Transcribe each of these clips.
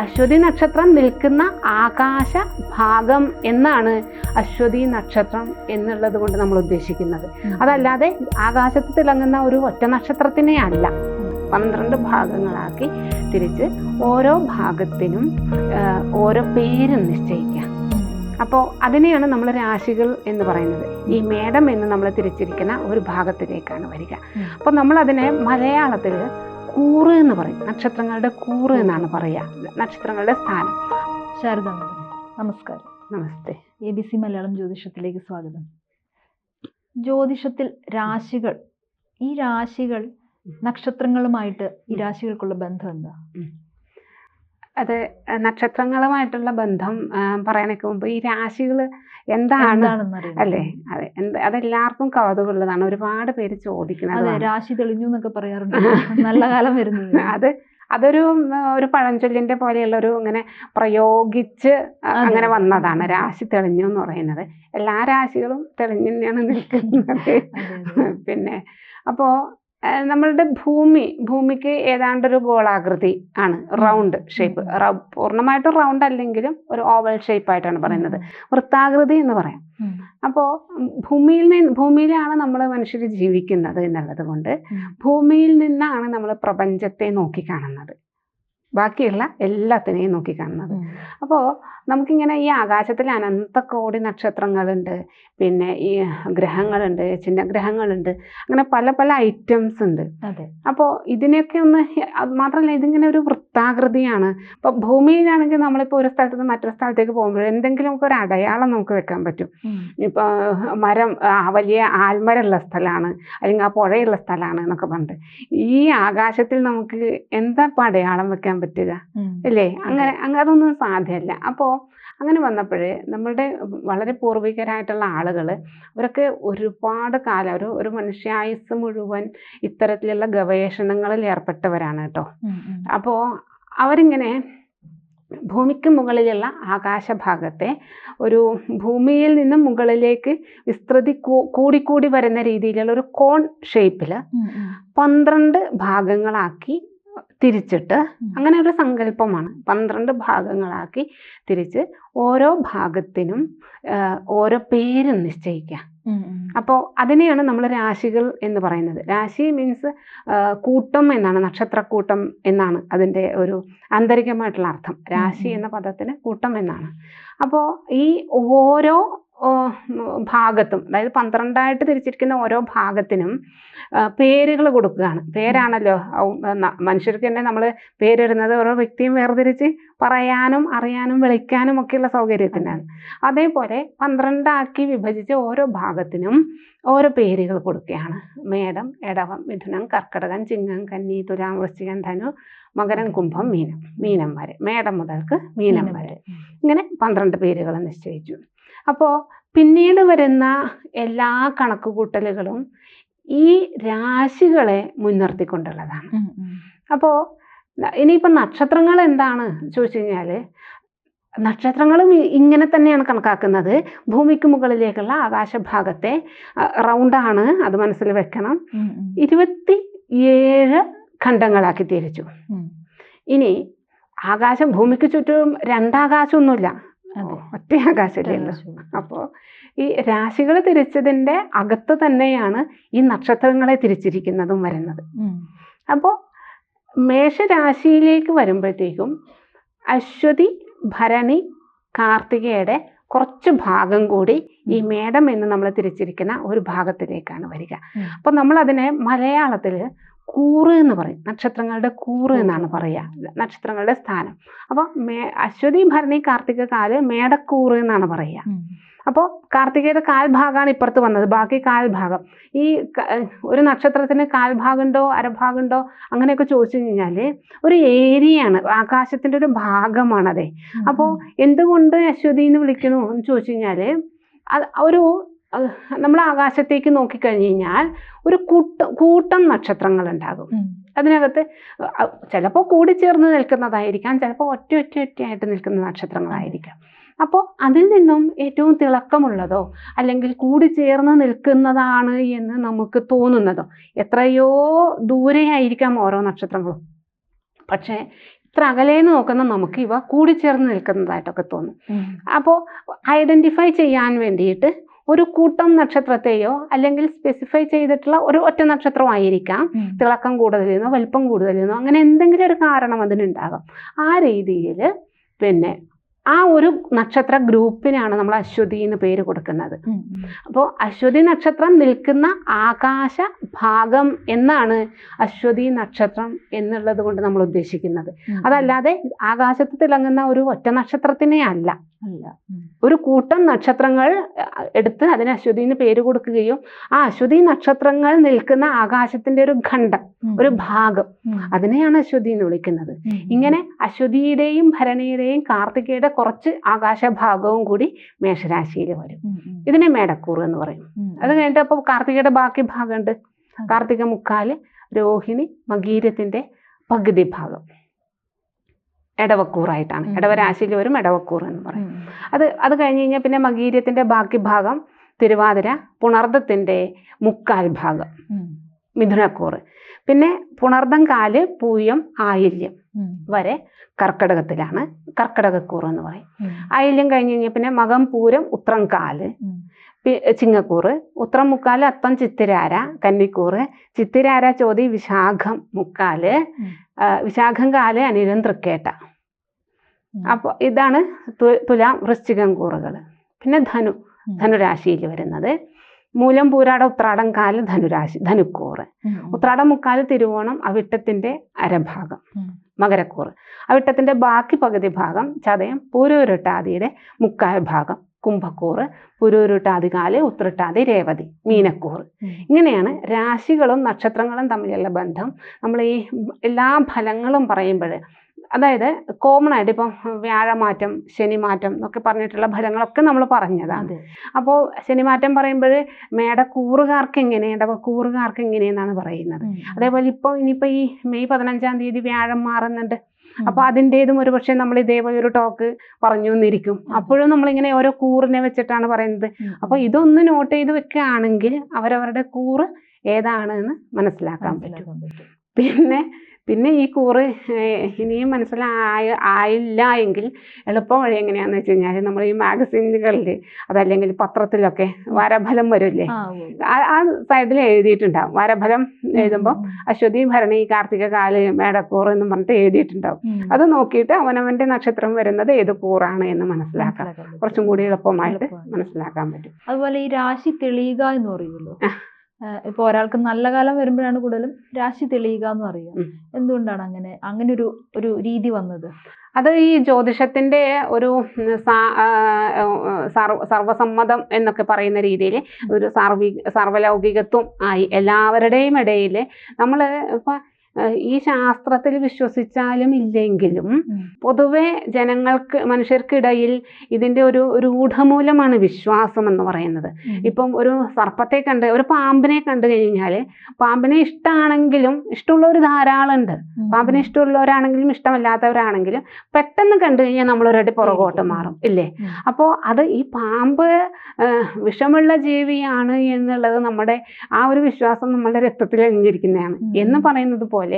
അശ്വതി നക്ഷത്രം നിൽക്കുന്ന ആകാശ ഭാഗം എന്നാണ് അശ്വതി നക്ഷത്രം എന്നുള്ളത് കൊണ്ട് നമ്മൾ ഉദ്ദേശിക്കുന്നത്. അതല്ലാതെ ആകാശത്ത് തിളങ്ങുന്ന ഒരു ഒറ്റ നക്ഷത്രത്തിനെ അല്ല. പന്ത്രണ്ട് ഭാഗങ്ങളാക്കി തിരിച്ച് ഓരോ ഭാഗത്തിനും ഓരോ പേരും നിശ്ചയിക്കാം. അപ്പോൾ അതിനെയാണ് നമ്മൾ രാശികൾ എന്ന് പറയുന്നത്. ഈ മേടം എന്ന് നമ്മൾ തിരിച്ചിരിക്കുന്ന ഒരു ഭാഗത്തിലേക്കാണ് വരിക. അപ്പോൾ നമ്മളതിനെ മലയാളത്തിൽ കൂറ് എന്ന് പറയും. നക്ഷത്രങ്ങളുടെ കൂറ് എന്നാണ് പറയുക നക്ഷത്രങ്ങളുടെ സ്ഥാനം. ശാരദ madam, നമസ്കാരം. നമസ്തേ. എ ബി സി മലയാളം ജ്യോതിഷത്തിലേക്ക് സ്വാഗതം. ജ്യോതിഷത്തിൽ രാശികൾ ഈ രാശികൾ നക്ഷത്രങ്ങളുമായിട്ട് ഈ രാശികൾക്കുള്ള ബന്ധം എന്താ? അത് നക്ഷത്രങ്ങളുമായിട്ടുള്ള ബന്ധം പറയാനൊക്കെ മുമ്പ് ഈ രാശികൾ എന്താണ്? അല്ലേ? അതെ. എന്ത് അതെല്ലാവർക്കും കൗതുകമുള്ളതാണ്. ഒരുപാട് പേര് അതെ ചോദിക്കുന്നത് രാശി തെളിഞ്ഞു എന്നൊക്കെ പറയാറുണ്ട്. നല്ല കാലം വരുന്നു അത് അതൊരു ഒരു പഴഞ്ചൊല്ലിന്റെ പോലെയുള്ള ഒരു ഇങ്ങനെ പ്രയോഗിച്ച് അങ്ങനെ വന്നതാണ്. രാശി തെളിഞ്ഞു എന്ന് പറയുന്നത്. എല്ലാ രാശികളും തെളിഞ്ഞു തന്നെയാണ് നിൽക്കുന്നത്. പിന്നെ അപ്പോ ആ, നമ്മളുടെ ഭൂമി ഭൂമിക്ക് ഏതാണ്ടൊരു ഗോളാകൃതി ആണ് റൗണ്ട് ഷേപ്പ്. പൂർണമായിട്ടും റൗണ്ട് അല്ലെങ്കിലും ഒരു ഓവൽ ഷേപ്പ് ആയിട്ടാണ് പറയുന്നത്. വൃത്താകൃതി എന്ന് പറയാം. അപ്പോൾ ഭൂമിയിൽ നിന്ന് ഭൂമിയിലാണ് നമ്മൾ മനുഷ്യർ ജീവിക്കുന്നത് എന്നുള്ളത് കൊണ്ട് ഭൂമിയിൽ നിന്നാണ് നമ്മൾ പ്രപഞ്ചത്തെ നോക്കിക്കാണുന്നത് ബാക്കിയുള്ള എല്ലാത്തിനെയും നോക്കിക്കാണുന്നത്. അപ്പോൾ നമുക്കിങ്ങനെ ഈ ആകാശത്തിൽ അനന്ത കോടി നക്ഷത്രങ്ങളുണ്ട് പിന്നെ ഈ ഗ്രഹങ്ങളുണ്ട് ചിഹ്നഗ്രഹങ്ങളുണ്ട് അങ്ങനെ പല പല ഐറ്റംസ് ഉണ്ട്. അപ്പോൾ ഇതിനെയൊക്കെ ഒന്ന് അത് മാത്രമല്ല ഇതിങ്ങനെ ഒരു വൃത്താകൃതിയാണ്. ഇപ്പോൾ ഭൂമിയിലാണെങ്കിൽ നമ്മളിപ്പോൾ ഒരു സ്ഥലത്ത് നിന്ന് മറ്റൊരു സ്ഥലത്തേക്ക് പോകുമ്പോൾ എന്തെങ്കിലും എന്തെങ്കിലുമൊക്കെ ഒരു അടയാളം നമുക്ക് വെക്കാൻ പറ്റും. ഇപ്പോൾ മരം വലിയ ആൽമരമുള്ള സ്ഥലമാണ് അല്ലെങ്കിൽ ആ പുഴയുള്ള സ്ഥലമാണ് എന്നൊക്കെ പറഞ്ഞിട്ട്. ഈ ആകാശത്തിൽ നമുക്ക് എന്താ ഇപ്പോൾ അടയാളം വെക്കാൻ പറ്റുക അല്ലേ അങ്ങനെ അങ്ങ് അതൊന്നും സാധ്യമല്ല. അപ്പോൾ അങ്ങനെ വന്നപ്പോഴേ നമ്മളുടെ വളരെ പൂർവികരായിട്ടുള്ള ആളുകൾ അവരൊക്കെ ഒരുപാട് കാലം ഒരു ഒരു മനുഷ്യായുസ് മുഴുവൻ ഇത്തരത്തിലുള്ള ഗവേഷണങ്ങളിൽ ഏർപ്പെട്ടവരാണ് കേട്ടോ. അപ്പോൾ അവരിങ്ങനെ ഭൂമിക്ക് മുകളിലുള്ള ആകാശഭാഗത്തെ ഒരു ഭൂമിയിൽ നിന്ന് മുകളിലേക്ക് വിസ്തൃതി കൂടിക്കൂടി വരുന്ന രീതിയിലുള്ള ഒരു കോൺ ഷേപ്പിൽ. പന്ത്രണ്ട് ഭാഗങ്ങളാക്കി തിരിച്ചിട്ട് അങ്ങനെ ഒരു സങ്കല്പമാണ്. പന്ത്രണ്ട് ഭാഗങ്ങളാക്കി തിരിച്ച് ഓരോ ഭാഗത്തിനും ഓരോ പേര് നിശ്ചയിക്കാം. അപ്പോൾ അതിനെയാണ് നമ്മൾ രാശികൾ എന്ന് പറയുന്നത്. രാശി മീൻസ് കൂട്ടം എന്നാണ് നക്ഷത്രക്കൂട്ടം എന്നാണ് അതിന്റെ ഒരു ആന്തരികമായിട്ടുള്ള അർത്ഥം. രാശി എന്ന പദത്തിന് കൂട്ടം എന്നാണ്. അപ്പോൾ ഈ ഓരോ ഭാഗത്തും അതായത് പന്ത്രണ്ടായിട്ട് തിരിച്ചിരിക്കുന്ന ഓരോ ഭാഗത്തിനും പേരുകൾ കൊടുക്കുകയാണ്. പേരാണല്ലോ മനുഷ്യർക്ക് തന്നെ നമ്മൾ പേരിടുന്നത് ഓരോ വ്യക്തിയും വേർതിരിച്ച് പറയാനും അറിയാനും വിളിക്കാനും ഒക്കെയുള്ള സൗകര്യത്തിനാണ്. അതേപോലെ പന്ത്രണ്ടാക്കി വിഭജിച്ച് ഓരോ ഭാഗത്തിനും ഓരോ പേരുകൾ കൊടുക്കുകയാണ്. മേടം എടവം മിഥുനം കർക്കടകം ചിങ്ങം കന്നി തുലാം വൃശ്ചികൻ ധനു മകരം കുംഭം മീനം മീനം വരെ മേടം മുതൽക്ക് മീനം വരെ ഇങ്ങനെ പന്ത്രണ്ട് പേരുകൾ നിശ്ചയിച്ചു. അപ്പോൾ പിന്നീട് വരുന്ന എല്ലാ കണക്കുകൂട്ടലുകളും ഈ രാശികളെ മുൻനിർത്തിക്കൊണ്ടുള്ളതാണ്. അപ്പോൾ ഇനിയിപ്പോൾ നക്ഷത്രങ്ങൾ എന്താണ് ചോദിച്ചു കഴിഞ്ഞാൽ നക്ഷത്രങ്ങളും ഇങ്ങനെ തന്നെയാണ് കണക്കാക്കുന്നത് ഭൂമിക്ക് മുകളിലേക്കുള്ള ആകാശഭാഗത്തെ റൗണ്ടാണ് അത് മനസ്സിൽ വെക്കണം. ഇരുപത്തി ഏഴ് ഖണ്ഡങ്ങളാക്കി തിരിച്ചു ഇനി ആകാശം ഭൂമിക്ക് ചുറ്റും രണ്ടാകാശമൊന്നുമില്ല. ഒറ്റ ആകാശമല്ലേ. അപ്പോൾ ഈ രാശികൾ തിരിച്ചതിന്റെ അകത്ത് തന്നെയാണ് ഈ നക്ഷത്രങ്ങളെ തിരിച്ചിരിക്കുന്നതും വരുന്നത്. അപ്പോൾ മേഷരാശിയിലേക്ക് വരുമ്പോഴത്തേക്കും അശ്വതി ഭരണി കാർത്തികയുടെ കുറച്ച് ഭാഗം കൂടി ഈ മേടം എന്ന് നമ്മൾ തിരിച്ചിരിക്കുന്ന ഒരു ഭാഗത്തിലേക്കാണ് വരിക. അപ്പോൾ നമ്മൾ അതിനെ മലയാളത്തിൽ കൂറ് എന്ന് പറയും. നക്ഷത്രങ്ങളുടെ കൂറ് എന്നാണ് പറയുക നക്ഷത്രങ്ങളുടെ സ്ഥാനം. അപ്പോൾ മേ അശ്വതി ഭരണി കാർത്തിക കാൽ മേടക്കൂറ് എന്നാണ് പറയുക. അപ്പോൾ കാർത്തികയുടെ കാൽഭാഗമാണ് ഇപ്പുറത്ത് വന്നത്. ബാക്കി കാൽഭാഗം. ഈ ഒരു നക്ഷത്രത്തിന് കാൽഭാഗമുണ്ടോ അരഭാഗമുണ്ടോ അങ്ങനെയൊക്കെ ചോദിച്ചു കഴിഞ്ഞാൽ ഒരു ഏരിയയാണ്. ആകാശത്തിന്റെ ഒരു ഭാഗമാണ് അതെ അപ്പോൾ എന്തുകൊണ്ട് അശ്വതി എന്ന് വിളിക്കുന്നു എന്ന് ചോദിച്ചു കഴിഞ്ഞാൽ അത് ഒരു നമ്മൾ ആകാശത്തേക്ക് നോക്കിക്കഴിഞ്ഞ് കഴിഞ്ഞാൽ ഒരു കൂട്ട കൂട്ടം നക്ഷത്രങ്ങൾ ഉണ്ടാകും. അതിനകത്ത് ചിലപ്പോൾ കൂടിച്ചേർന്ന് നിൽക്കുന്നതായിരിക്കാം ചിലപ്പോൾ ഒറ്റ ഒറ്റ ഒറ്റയായിട്ട് നിൽക്കുന്ന നക്ഷത്രങ്ങളായിരിക്കാം അപ്പോൾ അതിൽ നിന്നും ഏറ്റവും തിളക്കമുള്ളതോ അല്ലെങ്കിൽ കൂടി ചേർന്ന് നിൽക്കുന്നതാണ് എന്ന് നമുക്ക് തോന്നുന്നതോ എത്രയോ ദൂരെയായിരിക്കാം ഓരോ നക്ഷത്രങ്ങളും പക്ഷേ ഇത്ര അകലേന്ന് നോക്കുന്ന നമുക്ക് ഇവ കൂടിച്ചേർന്ന് നിൽക്കുന്നതായിട്ടൊക്കെ തോന്നും. അപ്പോൾ ഐഡന്റിഫൈ ചെയ്യാൻ വേണ്ടിയിട്ട് ഒരു കൂട്ടം നക്ഷത്രത്തെയോ അല്ലെങ്കിൽ സ്പെസിഫൈ ചെയ്തിട്ടുള്ള ഒരു ഒറ്റ നക്ഷത്രമായിരിക്കാം. ആയിരിക്കാം തിളക്കം കൂടുതലെന്നോ വലിപ്പം കൂടുതലെന്നോ അങ്ങനെ എന്തെങ്കിലും ഒരു കാരണം അതിനുണ്ടാകാം. ആ രീതിയിൽ പിന്നെ ആ ഒരു നക്ഷത്ര ഗ്രൂപ്പിനാണ് നമ്മൾ അശ്വതി എന്ന് പേര് കൊടുക്കുന്നത്. അപ്പോൾ അശ്വതി നക്ഷത്രം നിൽക്കുന്ന ആകാശ ഭാഗം എന്നാണ് അശ്വതി നക്ഷത്രം എന്നുള്ളത് കൊണ്ട് നമ്മൾ ഉദ്ദേശിക്കുന്നത്. അതല്ലാതെ ആകാശത്ത് തിളങ്ങുന്ന ഒരു ഒറ്റ നക്ഷത്രത്തിനെ അല്ല. അല്ല. ഒരു കൂട്ടം നക്ഷത്രങ്ങൾ എടുത്ത് അതിന് അശ്വതി എന്ന് പേര് കൊടുക്കുകയും ആ അശ്വതി നക്ഷത്രങ്ങൾ നിൽക്കുന്ന ആകാശത്തിന്റെ ഒരു ഖണ്ഡം ഒരു ഭാഗം. അതിനെയാണ് അശ്വതി എന്ന് വിളിക്കുന്നത്. ഇങ്ങനെ അശ്വതിയുടെയും ഭരണിയുടെയും കാർത്തികയുടെ കുറച്ച് ആകാശഭാഗവും കൂടി മേഷരാശിയിൽ വരും. ഇതിനെ മേടക്കൂർ എന്ന് പറയും. അത് കഴിഞ്ഞിട്ട് അപ്പോൾ കാർത്തികയുടെ ബാക്കി ഭാഗമുണ്ട്. കാർത്തിക മുക്കാൽ രോഹിണി മകീരത്തിന്റെ പകുതി ഭാഗം. ഇടവക്കൂറായിട്ടാണ്. ഇടവരാശിയിൽ വരും ഇടവക്കൂർ എന്ന് പറയും. അത് അത് കഴിഞ്ഞ് കഴിഞ്ഞാൽ പിന്നെ മകീര്യത്തിന്റെ ബാക്കി ഭാഗം തിരുവാതിര പുണർദ്ദത്തിന്റെ മുക്കാൽ ഭാഗം. മിഥുനക്കൂറ് പിന്നെ പുണർദം കാൽ പൂയം ആയില്യം വരെ കർക്കടകത്തിലാണ്. കർക്കടകക്കൂറ് എന്ന് പറയും. ആയില്യം കഴിഞ്ഞ് കഴിഞ്ഞാൽ പിന്നെ മകം പൂരം ഉത്രം കാൽ. ചിങ്ങക്കൂറ് ഉത്രം മുക്കാൽ അത്തം ചിത്തിരാര കന്നിക്കൂറ് ചിത്തിരാര ചോതി വിശാഖം മുക്കാൽ വിശാഖം കാൽ അനിരം തൃക്കേട്ട. അപ്പോൾ ഇതാണ് തുലാം വൃശ്ചികം കൂറുകൾ പിന്നെ ധനു. ധനുരാശിയിൽ വരുന്നത്. മൂലം പൂരാട ഉത്രാടം കാൽ ധനുരാശി ധനുക്കൂറ്. ഉത്രാടം മുക്കാൽ തിരുവോണം അവിട്ടത്തിന്റെ അരഭാഗം. മകരക്കൂറ്. അവിട്ടത്തിന്റെ ബാക്കി പകുതി ഭാഗം ചതയം പൂരൂരുട്ടാതിയുടെ മുക്കാൽ ഭാഗം കുംഭക്കൂറ് പുരൂരുട്ടാതി കാൽ ഉത്രട്ടാതി രേവതി മീനക്കൂറ്. ഇങ്ങനെയാണ് രാശികളും നക്ഷത്രങ്ങളും തമ്മിലുള്ള ബന്ധം. നമ്മൾ ഈ എല്ലാ ഫലങ്ങളും പറയുമ്പോൾ അതായത് കോമൺ ആയിട്ട് ഇപ്പം വ്യാഴമാറ്റം ശനിമാറ്റം എന്നൊക്കെ പറഞ്ഞിട്ടുള്ള ഫലങ്ങളൊക്കെ നമ്മൾ പറഞ്ഞതാണ്. അപ്പോൾ ശനിമാറ്റം പറയുമ്പോൾ മേട കൂറുകാർക്ക് എങ്ങനെയുണ്ട് എങ്ങനെ ഇടവക്കൂറുകാർക്ക് എങ്ങനെയെന്നാണ് പറയുന്നത്. അതേപോലെ ഇപ്പോൾ ഇനിയിപ്പോൾ ഈ മെയ് പതിനഞ്ചാം തീയതി വ്യാഴം മാറുന്നുണ്ട്. അപ്പൊ അപ്പോൾ അതിന്റെതും ഒരു പക്ഷേ നമ്മൾ ഇതേപോലെ ഒരു ടോക്ക് പറഞ്ഞു എന്നിരിക്കും. അപ്പോഴും നമ്മളിങ്ങനെ ഓരോ കൂറിനെ വെച്ചിട്ടാണ് പറയുന്നത്. അപ്പൊ അപ്പോൾ ഇതൊന്ന് നോട്ട് ചെയ്ത് വെക്കുകയാണെങ്കിൽ അവരവരുടെ കൂറ് ഏതാണ് എന്ന് മനസ്സിലാക്കാൻ പറ്റും. പിന്നെ പിന്നെ ഈ കൂറ് ഇനിയും മനസ്സിലായ ആയില്ല എങ്കിൽ എളുപ്പ വഴി എങ്ങനെയാന്ന് വെച്ച് കഴിഞ്ഞാൽ നമ്മൾ ഈ മാഗസീനുകളിൽ അതല്ലെങ്കിൽ പത്രത്തിലൊക്കെ വരഫലം വരില്ലേ ആ സൈഡിൽ എഴുതിയിട്ടുണ്ടാവും. വരഫലം എഴുതുമ്പോൾ അശ്വതി ഭരണി കാർത്തിക കാൽ മേടക്കൂർ എന്ന് പറഞ്ഞിട്ട് എഴുതിയിട്ടുണ്ടാവും. അത് നോക്കിയിട്ട് അവനവന്റെ നക്ഷത്രം വരുന്നത് ഏത് കൂറാണ് എന്ന് മനസ്സിലാക്കാം. കുറച്ചും കൂടി എളുപ്പമായിട്ട് മനസ്സിലാക്കാൻ പറ്റും. അതുപോലെ ഈ രാശി തെളിയുക എന്ന് പറയുമല്ലോ. ആ. ഇപ്പൊ ഒരാൾക്ക് നല്ല കാലം വരുമ്പോഴാണ് കൂടുതലും രാശി തെളിയുക എന്ന് പറയുക എന്തുകൊണ്ടാണ് അങ്ങനെ അങ്ങനെ ഒരു ഒരു രീതി വന്നത് അത് ഈ ജ്യോതിഷത്തിന്റെ ഒരു സർവസമ്മതം എന്നൊക്കെ പറയുന്ന രീതിയിൽ ഒരു സർവി സർവലൗകികത്വം ആയി എല്ലാവരുടെയും ഇടയിൽ നമ്മൾ ഇപ്പം ഈ ശാസ്ത്രത്തിൽ വിശ്വസിച്ചാലും ഇല്ലെങ്കിലും. പൊതുവെ ജനങ്ങൾക്ക് മനുഷ്യർക്കിടയിൽ ഇതിന്റെ ഒരു രൂഢമൂലമാണ് വിശ്വാസം എന്ന് പറയുന്നത്. ഇപ്പം ഒരു സർപ്പത്തെ കണ്ട് ഒരു പാമ്പിനെ കണ്ടു കഴിഞ്ഞാൽ പാമ്പിനെ ഇഷ്ടമാണെങ്കിലും ഇഷ്ടമുള്ളവർ ധാരാളം ഉണ്ട് പാമ്പിനെ ഇഷ്ടമുള്ളവരാണെങ്കിലും ഇഷ്ടമല്ലാത്തവരാണെങ്കിലും പെട്ടെന്ന് കണ്ടു കഴിഞ്ഞാൽ നമ്മൾ ഒരടി പുറകോട്ട് മാറും. ഇല്ലേ. അപ്പോൾ അത് ഈ പാമ്പ് വിഷമുള്ള ജീവിയാണ് എന്നുള്ളത് നമ്മുടെ ആ ഒരു വിശ്വാസം നമ്മുടെ രക്തത്തിൽ അണിഞ്ഞിരിക്കുന്നതാണ് എന്ന് പറയുന്നത് പോലെ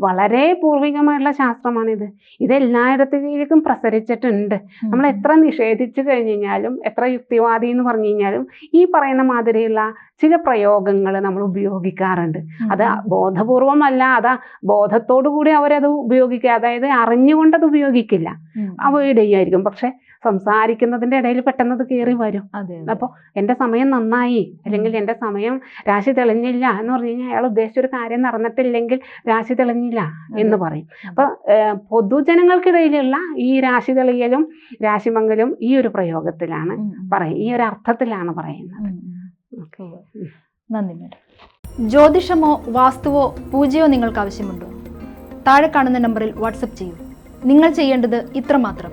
വളരെ പൂർവികമായിട്ടുള്ള ശാസ്ത്രമാണിത്. ഇത് എല്ലായിടത്തേക്കും പ്രസരിച്ചിട്ടുണ്ട്. നമ്മൾ എത്ര നിഷേധിച്ചു കഴിഞ്ഞു കഴിഞ്ഞാലും എത്ര യുക്തിവാദി എന്ന് പറഞ്ഞു കഴിഞ്ഞാലും ഈ പറയുന്ന മാതിരിയുള്ള ചില പ്രയോഗങ്ങൾ നമ്മൾ ഉപയോഗിക്കാറുണ്ട്. അത് ബോധപൂർവമല്ല അതാ ബോധത്തോടു കൂടി അവരത് ഉപയോഗിക്കുക. അതായത് അറിഞ്ഞുകൊണ്ട് അത് ഉപയോഗിക്കില്ല. അവോയ്ഡ് ചെയ്യുമായിരിക്കും പക്ഷെ സംസാരിക്കുന്നതിന്റെ ഇടയിൽ പെട്ടെന്ന് അത് കയറി വരും. അപ്പോൾ എന്റെ സമയം നന്നായി. അല്ലെങ്കിൽ എന്റെ സമയം രാശി തെളിഞ്ഞില്ല എന്ന് പറഞ്ഞു കഴിഞ്ഞാൽ അയാൾ ഉദ്ദേശിച്ച ഒരു കാര്യം നടന്നിട്ടില്ലെങ്കിൽ രാശി തെളിഞ്ഞില്ല എന്ന് പറയും. അപ്പോൾ പൊതുജനങ്ങൾക്കിടയിലുള്ള ഈ രാശി തെളിയലും രാശിമംഗലും ഈ ഒരു പ്രയോഗത്തിലാണ്. പറയും ഈ ഒരു അർത്ഥത്തിലാണ് പറയുന്നത്. നന്ദി മാഡം. ജ്യോതിഷമോ വാസ്തുവോ പൂജയോ നിങ്ങൾക്ക് ആവശ്യമുണ്ടോ താഴെ കാണുന്ന നമ്പറിൽ വാട്സപ്പ് ചെയ്യൂ. നിങ്ങൾ ചെയ്യേണ്ടത് ഇത്രമാത്രം.